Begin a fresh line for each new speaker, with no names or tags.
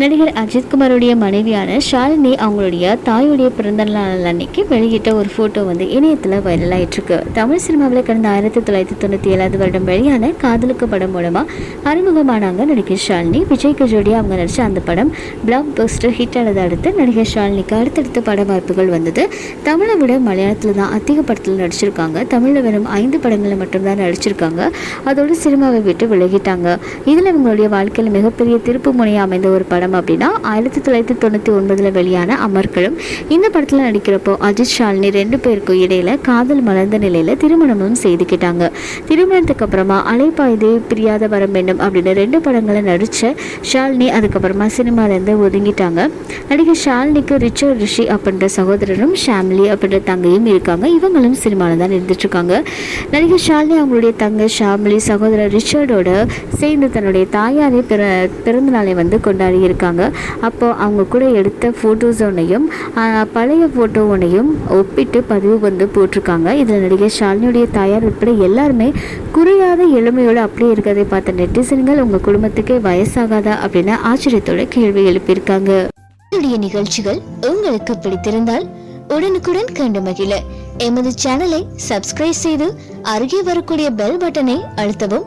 நடிகர் அஜித்குமாருடைய மனைவியான ஷாலினி அவங்களுடைய தாயுடைய பிறந்த நாள் அன்னைக்கு வெளியிட்ட ஒரு ஃபோட்டோ வந்து இணையத்தில் வைரல் ஆயிட்டு இருக்கு தமிழ் சினிமாவில் கடந்த ஆயிரத்தி தொள்ளாயிரத்தி தொண்ணூற்றி ஏழாவது வருடம் வெளியான காதலுக்கு படம் மூலமாக அறிமுகமானாங்க நடிகர் ஷாலினி. விஜய்க்கு ஜோடியாக அவங்க நடித்த அந்த படம் பிளாக் பஸ்டர் ஹிட் ஆனதை அடுத்து நடிகர் ஷாலினிக்கு அடுத்தடுத்த பட வாய்ப்புகள் வந்தது. தமிழை விட மலையாளத்தில் தான் அதிக படத்தில் நடிச்சிருக்காங்க. தமிழில் வெறும் ஐந்து படங்களில் மட்டும்தான் நடிச்சிருக்காங்க. அதோடு சினிமாவை விட்டு விலகிட்டாங்க. இதில் இவங்களுடைய வாழ்க்கையில் மிகப்பெரிய திருப்பு முனையாக அமைந்த ஒரு படம் அப்படின்னா ஆயிரத்தி தொள்ளாயிரத்தி தொண்ணூற்றி ஒன்பதில் வெளியான அமர்களும் இந்த படத்தில் நடிக்கிறப்போ அஜித் ஷாலினி ரெண்டு பேருக்கும் இடையில காதல் மலர்ந்த நிலையில் திருமணமும் செய்துக்கிட்டாங்க. திருமணத்துக்கு அப்புறமா அலைப்பாய்தே பிரியாத வரம் வேண்டும் அப்படின்னு ரெண்டு படங்களை நடித்த ஷாலினி அதுக்கப்புறமா சினிமாலேருந்து ஒதுங்கிட்டாங்க. நடிகர் ஷாலினிக்கு ரிச்சர்ட் ரிஷி அப்படின்ற சகோதரரும் ஷாம்லி அப்படின்ற தங்கையும் இருக்காங்க. இவங்களும் சினிமாவில் தான் இருந்துட்டுருக்காங்க. நடிகர் ஷாலினி அவங்களுடைய தங்கை ஷாம்லி சகோதரர் ரிச்சர்டோட சேர்ந்து தன்னுடைய தாயாரை பிற பிறந்த நாளை வந்து கொண்டாடி இருக்காங்க அப்போ அவங்க கூட எடுத்த ஃபோட்டோஸ் ஒன்றையும் பழைய ஃபோட்டோ ஒன்றையும் ஒப்பிட்டு பதிவு வந்து போட்டிருக்காங்க. இதில் நடிகை ஷாலினியுடைய தாயார் உட்பட எல்லாருமே குறையாத எளிமையோடு அப்படியே இருக்கிறதை பார்த்த நெட்டிசன்கள் உங்கள் குடும்பத்துக்கு வயசாகாதா அப்படின்னு ஆச்சரியத்தோட கேள்வி எழுப்பியிருக்காங்க.
என்னுடைய நிகழ்ச்சிகள் உங்களுக்கு பிடித்திருந்தால் உடனுக்குடன் கண்டு மகிழ. எமது சேனலை சப்ஸ்கிரைப் செய்து அருகே வரக்கூடிய பெல் பட்டனை அழுத்தவும்